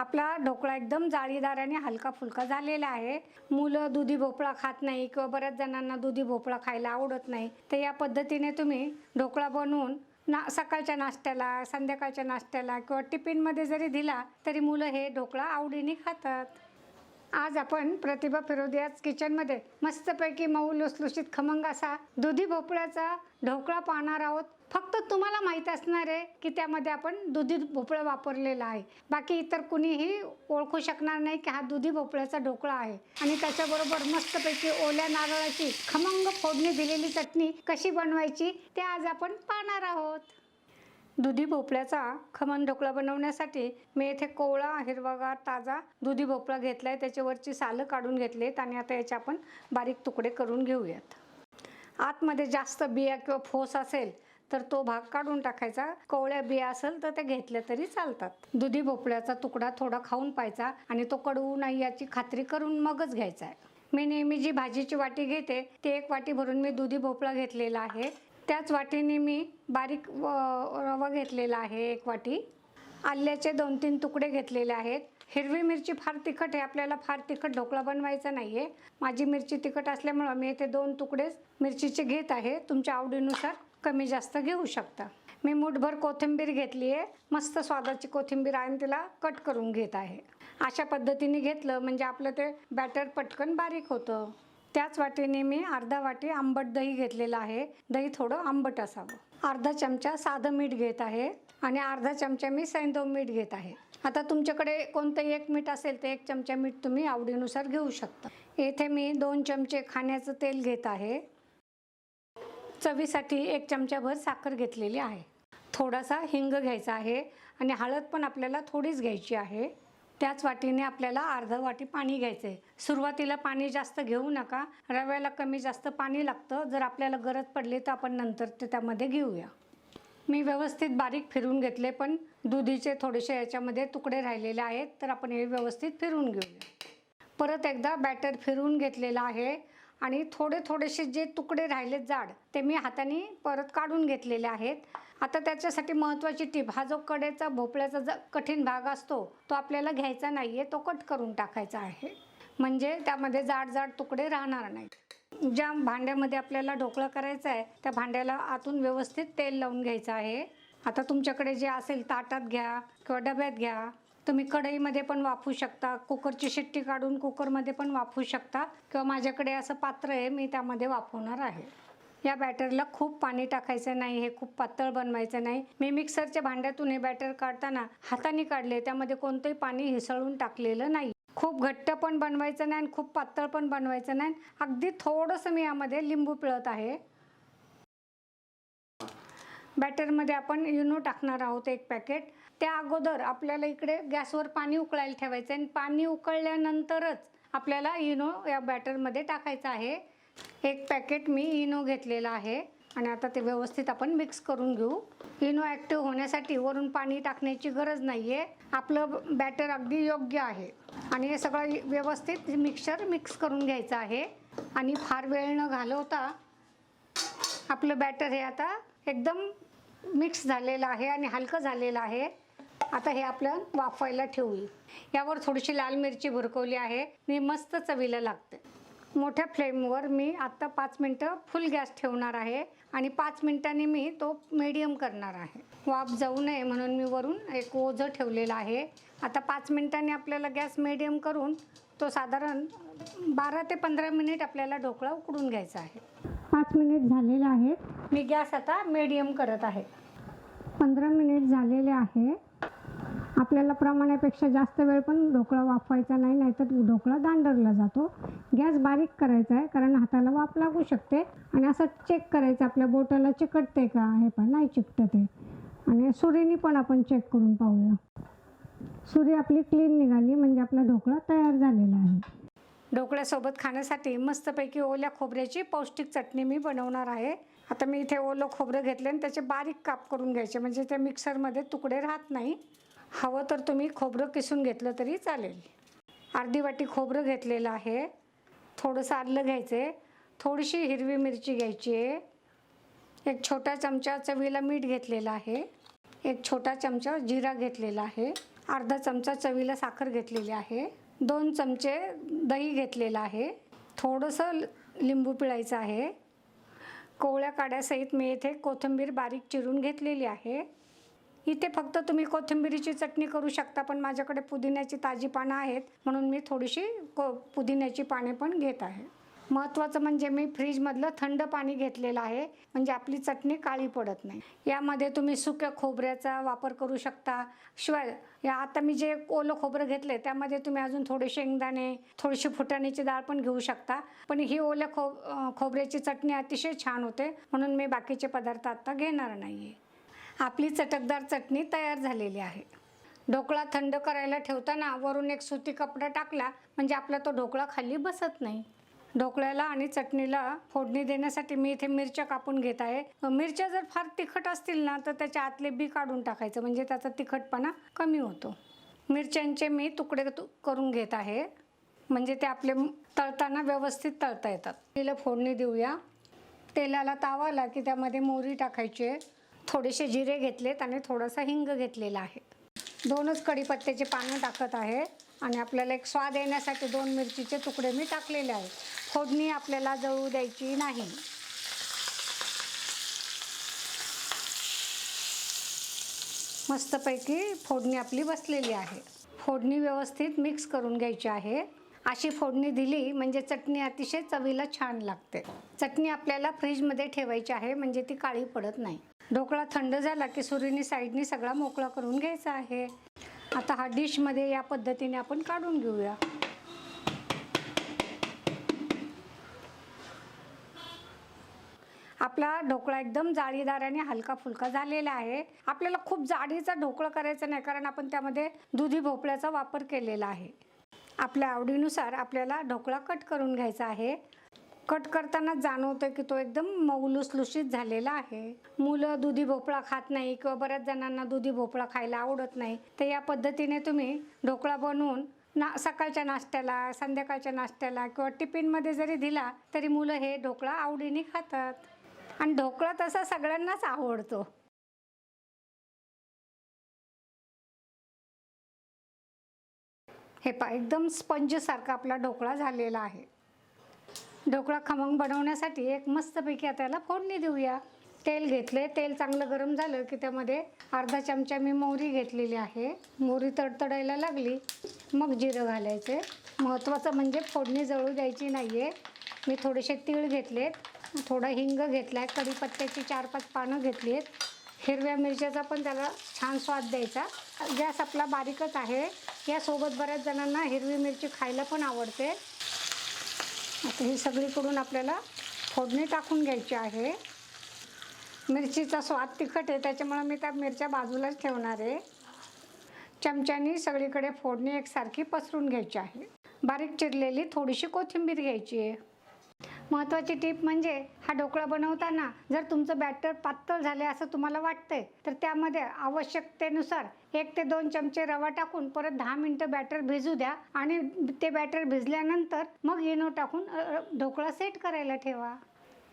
आपला ढोकळा एकदम जाळीदार आणि हलका फुलका झालेला आहे. मुलं दुधी भोपळा खात नाही किंवा बऱ्याच जणांना दुधी भोपळा खायला आवडत नाही. तर या पद्धतीने तुम्ही ढोकळा बनवून ना सकाळच्या नाश्त्याला संध्याकाळच्या नाश्त्याला किंवा टिफिनमध्ये जरी दिला तरी मुलं हे ढोकळा आवडीने खातात. आज आपण प्रतिभा फिरोदियाज किचनमध्ये मस्तपैकी मऊ लुसलुशीत खमंग असा दुधी भोपळ्याचा ढोकळा पाहणार आहोत. फक्त तुम्हाला माहीत असणार आहे की त्यामध्ये आपण दुधी भोपळा वापरलेला आहे. बाकी इतर कुणीही ओळखू शकणार नाही की हा दुधी भोपळ्याचा ढोकळा आहे. आणि त्याच्याबरोबर मस्तपैकी ओल्या नारळाची खमंग फोडणी दिलेली चटणी कशी बनवायची ते आज आपण पाहणार आहोत. दुधी भोपळ्याचा खमण ढोकळा बनवण्यासाठी मी येथे कोवळा हिरवागार ताजा दुधी भोपळा घेतला आहे त्याच्यावरची सालं काढून घेतलेत आणि आता याचे आपण बारीक तुकडे करून घेऊयात. आतमध्ये जास्त बिया किंवा फोस असेल तर तो भाग काढून टाकायचा. कोवळ्या बिया असेल तर ते घेतल्या तरी चालतात. दुधी भोपळ्याचा तुकडा थोडा खाऊन पाहायचा आणि तो कडवू नाही याची खात्री करून मगच घ्यायचा आहे. मी नेहमी जी भाजीची वाटी घेते ती एक वाटी भरून मी दुधी भोपळा घेतलेला आहे. त्याच वाटीने मी बारीक व- रवा घेतलेला आहे एक वाटी. आल्याचे दोन तीन तुकडे घेतलेले आहेत. हिरवी मिरची फार तिखट आहे आपल्याला फार तिखट ढोकळा बनवायचा नाही आहे माझी मिरची तिखट असल्यामुळं मी इथे दोन तुकडेच मिरचीचे घेत आहे. तुमच्या आवडीनुसार कमी जास्त घेऊ शकता. मी मुठभर कोथिंबीर घेतली आहे. मस्त स्वादाची कोथिंबीर आहे आणि तिला कट करून घेत आहे. अशा पद्धतीने घेतलं म्हणजे आपलं ते बॅटर पटकन बारीक होतं. त्याच वाटीने मी अर्धा वाटी आंबट दही घेतलेलं आहे. दही थोडं आंबट असावं. अर्धा चमचा साधं मीठ घेत आहे आणि अर्धा चमचा मी सैंदव मीठ घेत आहे. आता तुमच्याकडे कोणतंही एक मीठ असेल तर एक चमचा मीठ तुम्ही आवडीनुसार घेऊ शकता. येथे मी दोन चमचे खाण्याचं तेल घेत आहे. चवीसाठी एक चमचाभर साखर घेतलेली आहे. थोडासा हिंग घ्यायचा आहे आणि हळद पण आपल्याला थोडीच घ्यायची आहे. त्याच वाटीने आपल्याला अर्धा वाटी पाणी घ्यायचं आहे सुरुवातीला पाणी जास्त घेऊ नका. रव्याला कमी जास्त पाणी लागतं. जर आपल्याला गरज पडली तर आपण नंतर ते त्यामध्ये घेऊया. मी व्यवस्थित बारीक फिरून घेतले पण दुधीचे थोडेसे याच्यामध्ये तुकडे राहिलेले आहेत तर आपण हे व्यवस्थित फिरून घेऊया. परत एकदा बॅटर फिरून घेतलेलं आहे. आणि थोडे थोडेसे जे तुकडे राहिलेत जाड ते मी हाताने परत काढून घेतलेले आहेत. आता त्याच्यासाठी महत्त्वाची टीप हा जो कडेचा भोपळ्याचा ज कठीण भाग असतो तो आपल्याला घ्यायचा नाही आहे तो कट करून टाकायचा आहे. म्हणजे त्यामध्ये जाड जाड तुकडे राहणार नाहीत. ज्या भांड्यामध्ये आपल्याला ढोकळा करायचा आहे त्या भांड्याला आतून व्यवस्थित तेल लावून घ्यायचं आहे. आता तुमच्याकडे जे असेल ताटात घ्या किंवा डब्यात घ्या तुम्ही कढईमध्ये पण वाफू शकता कुकरची शिट्टी काढून कुकरमध्ये पण वाफू शकता. किंवा माझ्याकडे असं पात्र आहे मी त्यामध्ये वाफवणार आहे. या बॅटरला खूप पाणी टाकायचं नाही हे खूप पातळ बनवायचं नाही. मी मिक्सरच्या भांड्यातून हे बॅटर काढताना हाताने काढले त्यामध्ये कोणतंही पाणी हिसळून टाकलेलं नाही. खूप घट्ट पण बनवायचं नाही आणि खूप पातळ पण बनवायचं नाही. अगदी थोडंसं मी यामध्ये लिंबू पिळत आहे. बॅटरमध्ये आपण युनो टाकणार आहोत एक पॅकेट. त्या अगोदर आपल्याला इकडे गॅसवर पाणी उकळायला ठेवायचं आहे. आणि पाणी उकळल्यानंतरच आपल्याला इनो या बॅटरमध्ये टाकायचं आहे. एक पॅकेट मी इनो घेतलेला आहे. आणि आता ते व्यवस्थित आपण मिक्स करून घेऊ. इनो ॲक्टिव्ह होण्यासाठी वरून पाणी टाकण्याची गरज नाही आहे आपलं बॅटर अगदी योग्य आहे. आणि हे सगळं व्यवस्थित मिक्सर मिक्स करून घ्यायचं आहे. आणि फार वेळ न घालवता आपलं बॅटर हे आता एकदम मिक्स झालेलं आहे आणि हलकं झालेलं आहे. आता हे आपलं वाफायला ठेवू. यावर थोडीशी लाल मिरची भुरकवली आहे. मी मस्त चवीला लागते. मोठ्या फ्लेमवर मी आत्ता पाच मिनटं फुल गॅस ठेवणार आहे. आणि पाच मिनटांनी मी तो मीडियम करणार आहे. वाफ जाऊ नये म्हणून मी वरून एक ओझं ठेवलेलं आहे. आता पाच मिनटांनी आपल्याला गॅस मीडियम करून तो साधारण बारा ते पंधरा मिनिट आपल्याला ढोकळा उकडून घ्यायचा आहे. पाच मिनिट झालेले आहेत. मी गॅस आता मीडियम करत आहे. पंधरा मिनिट झालेले आहे. आपल्याला प्रमाणापेक्षा जास्त वेळ पण ढोकळा वाफवायचा नाही नाहीतर ढोकळा दांडरला जातो. गॅस बारीक करायचा आहे कारण हाताला वाफ लागू शकते. आणि असं चेक करायचं आपल्या बोटाला चिकटते का? हे पण नाही चिकटं ते आणि सुरीनी पण आपण चेक करून पाहूया. सुरी आपली क्लीन निघाली म्हणजे आपला ढोकळा तयार झालेला आहे. ढोकळ्यासोबत खाण्यासाठी मस्तपैकी ओल्या खोबऱ्याची पौष्टिक चटणी मी बनवणार आहे. आता मी इथे ओलं खोबरं घेतलं आणि त्याचे बारीक काप करून घ्यायचे म्हणजे ते मिक्सरमध्ये तुकडे राहत नाही. हवं तर तुम्ही खोबरं किसून घेतलं तरी चालेल. अर्धी वाटी खोबरं घेतलेलं आहे. थोडंसं आलं घ्यायचं आहे थोडीशी हिरवी मिरची घ्यायची आहे. एक छोटा चमचा चवीला मीठ घेतलेला आहे. एक छोटा चमचा जिरा घेतलेला आहे. अर्धा चमचा चवीला साखर घेतलेली आहे. दोन चमचे दही घेतलेलं आहे. थोडंसं लिंबू पिळायचं आहे. कोवळ्या काड्यासहित मी इथे कोथिंबीर बारीक चिरून घेतलेली आहे. इथे फक्त तुम्ही कोथिंबिरीची चटणी करू शकता पण माझ्याकडे पुदिन्याची ताजी पानं आहेत म्हणून मी थोडीशी को पुदिन्याची पाने पण घेत आहे. महत्त्वाचं म्हणजे मी फ्रीजमधलं थंड पाणी घेतलेलं आहे म्हणजे आपली चटणी काळी पडत नाही. यामध्ये तुम्ही सुक्या खोबऱ्याचा वापर करू शकता. शिवाय या आता मी जे ओलं खोबरं घेतले त्यामध्ये तुम्ही अजून थोडे शेंगदाणे थोडीशी फुटाण्याची डाळ पण घेऊ शकता. पण ही ओल्या खो खोबऱ्याची चटणी अतिशय छान होते म्हणून मी बाकीचे पदार्थ आता घेणार नाही आहे आपली चटकदार चटणी तयार झालेली आहे. ढोकळा थंड करायला ठेवताना वरून एक सुती कपडा टाकला म्हणजे आपला तो ढोकळा खाली बसत नाही. ढोकळ्याला आणि चटणीला फोडणी देण्यासाठी मी इथे मिरच्या कापून घेत आहे. मिरच्या जर फार तिखट असतील ना तर त्याच्या आतले बी काढून टाकायचं म्हणजे त्याचा तिखटपणा कमी होतो. मिरच्यांचे मी तुकडे तु- करून घेत आहे. म्हणजे ते आपले तळताना व्यवस्थित तळता येतात. तिला फोडणी देऊया. तेलाला तावा आला की त्यामध्ये मोहरी टाकायची आहे. थोडेसे जिरे घेतलेत आणि थोडासा हिंग घेतलेला आहे. दोनच कढीपत्त्याचे पानं टाकत आहे आणि आपल्याला एक स्वाद येण्यासाठी दोन मिरचीचे तुकडे मी टाकलेले आहेत. फोडणी आपल्याला जळू द्यायची नाही. मस्तपैकी फोडणी आपली बसलेली आहे. फोडणी व्यवस्थित मिक्स करून घ्यायची आहे. अशी फोडणी दिली म्हणजे चटणी अतिशय चवीला छान लागते. चटणी आपल्याला फ्रीजमध्ये ठेवायची आहे म्हणजे ती काळी पडत नाही. ढोकळा थंड झाला की सुरीनी साईडनी सगळा मोकळा करून घ्यायचा आहे. आता हा डिशमध्ये या पद्धतीने आपण काढून घेऊया. आपला ढोकळा एकदम जाळीदार आणि हलका फुलका झालेला आहे. आपल्याला खूप जाडीचा ढोकळा करायचा नाही कारण आपण त्यामध्ये दुधी भोपळ्याचा वापर केलेला आहे. आपल्या आवडीनुसार आपल्याला ढोकळा कट करून घ्यायचा आहे. कट करताना जाणवतं की तो एकदम मऊ लुसलुशीत झालेला आहे. मुलं दुधी भोपळा खात नाही किंवा बऱ्याच जणांना दुधी भोपळा खायला आवडत नाही. तर या पद्धतीने तुम्ही ढोकळा बनवून ना सकाळच्या नाश्त्याला संध्याकाळच्या नाश्त्याला किंवा टिफिनमध्ये जरी दिला तरी मुलं हे ढोकळा आवडीने खातात. आणि ढोकळा तसा सगळ्यांनाच आवडतो. हे पा एकदम स्पंजसारखा आपला ढोकळा झालेला आहे. ढोकळा खमंग बनवण्यासाठी एक मस्तपैकी आता याला फोडणी देऊया. तेल घेतले तेल चांगलं गरम झालं की त्यामध्ये अर्धा चमचा मी मोहरी घेतलेली आहे. मोहरी तडतडायला लागली. मग जिरं घालायचे. महत्त्वाचं म्हणजे फोडणी जळू द्यायची नाही आहे मी थोडेसे तीळ घेतलेत. थोडा हिंग घेतला आहे कढीपत्त्याची चार पाच पानं घेतली आहेत हिरव्या मिरच्याचा पण त्याला छान स्वाद द्यायचा. गॅस आपला बारीकच आहे. यासोबत बऱ्याच जणांना हिरवी मिरची खायला पण आवडते. आता ही सगळीकडून आपल्याला फोडणी टाकून घ्यायची आहे. मिरचीचा स्वाद तिखट आहे त्याच्यामुळं मी त्या मिरच्या बाजूलाच ठेवणार आहे. चमच्यानी सगळीकडे फोडणी एकसारखी पसरून घ्यायची आहे. बारीक चिरलेली थोडीशी कोथिंबीर घ्यायची आहे. महत्त्वाची टीप म्हणजे हा ढोकळा बनवताना जर तुमचं बॅटर पातळ झाले असं तुम्हाला वाटतंय तर त्यामध्ये आवश्यकतेनुसार एक ते दोन चमचे रवा टाकून परत दहा मिनटं बॅटर भिजू द्या आणि ते बॅटर भिजल्यानंतर मग इनो टाकून ढोकळा सेट करायला ठेवा.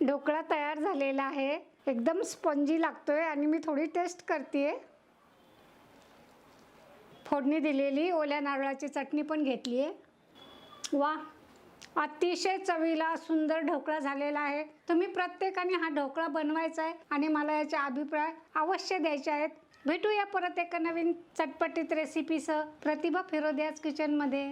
ढोकळा तयार झालेला आहे. एकदम स्पंजी लागतोय आणि मी थोडी टेस्ट करते फोडणी दिलेली ओल्या नारळाची चटणी पण घेतली आहे वा! अतिशय चवीला सुंदर ढोकळा झालेला आहे. तुम्ही प्रत्येकाने हा ढोकळा बनवायचा आहे आणि मला याचे अभिप्राय अवश्य द्यायचे आहेत. भेटूया परत एका नवीन चटपटीत रेसिपीसह प्रतिभा फिरोदियाज किचनमध्ये